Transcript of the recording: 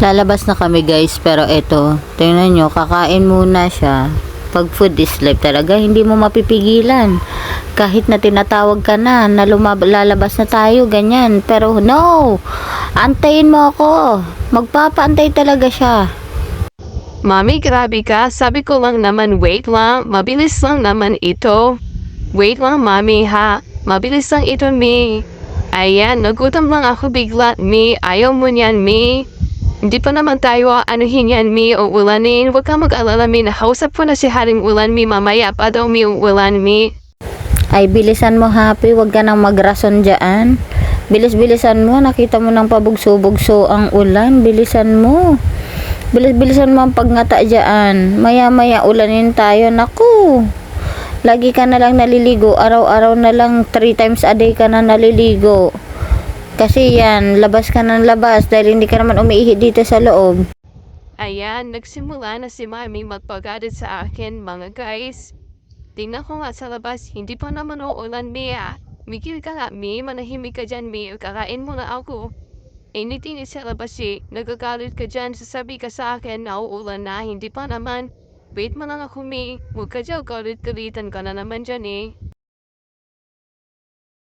Lalabas na kami guys, pero eto, tingnan nyo, kakain muna siya. Pag food is life talaga, hindi mo mapipigilan. Kahit na tinatawag ka na, na lalabas na tayo, ganyan. Pero no! Antayin mo ako. Magpapaantay talaga siya. Mami, grabe ka. Sabi ko lang naman, wait lang. Mabilis lang naman ito. Wait lang, mami, ha? Mabilis lang ito, mi. Ayan, nagutom lang ako bigla, mi. Ayaw mo niyan, mi. Hindi pa naman tayo anuhin yan, mi, o ulanin. Huwag kang mag-alala, mi. Nakausap ko na si Haring Ulan, mi. Mamaya pa daw, mi, ulan, mi. Ay, bilisan mo, happy. Huwag ka nang magrason dyan. Bilis-bilisan mo. Nakita mo ng pabugso-bugso ang ulan. Bilisan mo. Bilis-bilisan mo ang pagngata dyan. Maya-maya ulanin tayo. Naku. Lagi ka na lang naliligo. Araw-araw na lang. Three times a day ka na naliligo. Kasi yan, labas ka ng labas dahil hindi ka naman umiihi dito sa loob. Ayan, nagsimula na si Mami magpagalit sa akin, mga guys. Tingnan ko nga sa labas, hindi pa naman uulan, Mia. Migil ka nga, Mi. Manahimik ka dyan, Mi. Kakain mo na ako. Anything sa labas, eh. Nagagalit ka dyan. Sasabi ka sa akin na uulan na. Hindi pa naman. Wait mo lang ako, Mi. Huwag ka dyan. Galit-galitan ka na naman dyan, eh.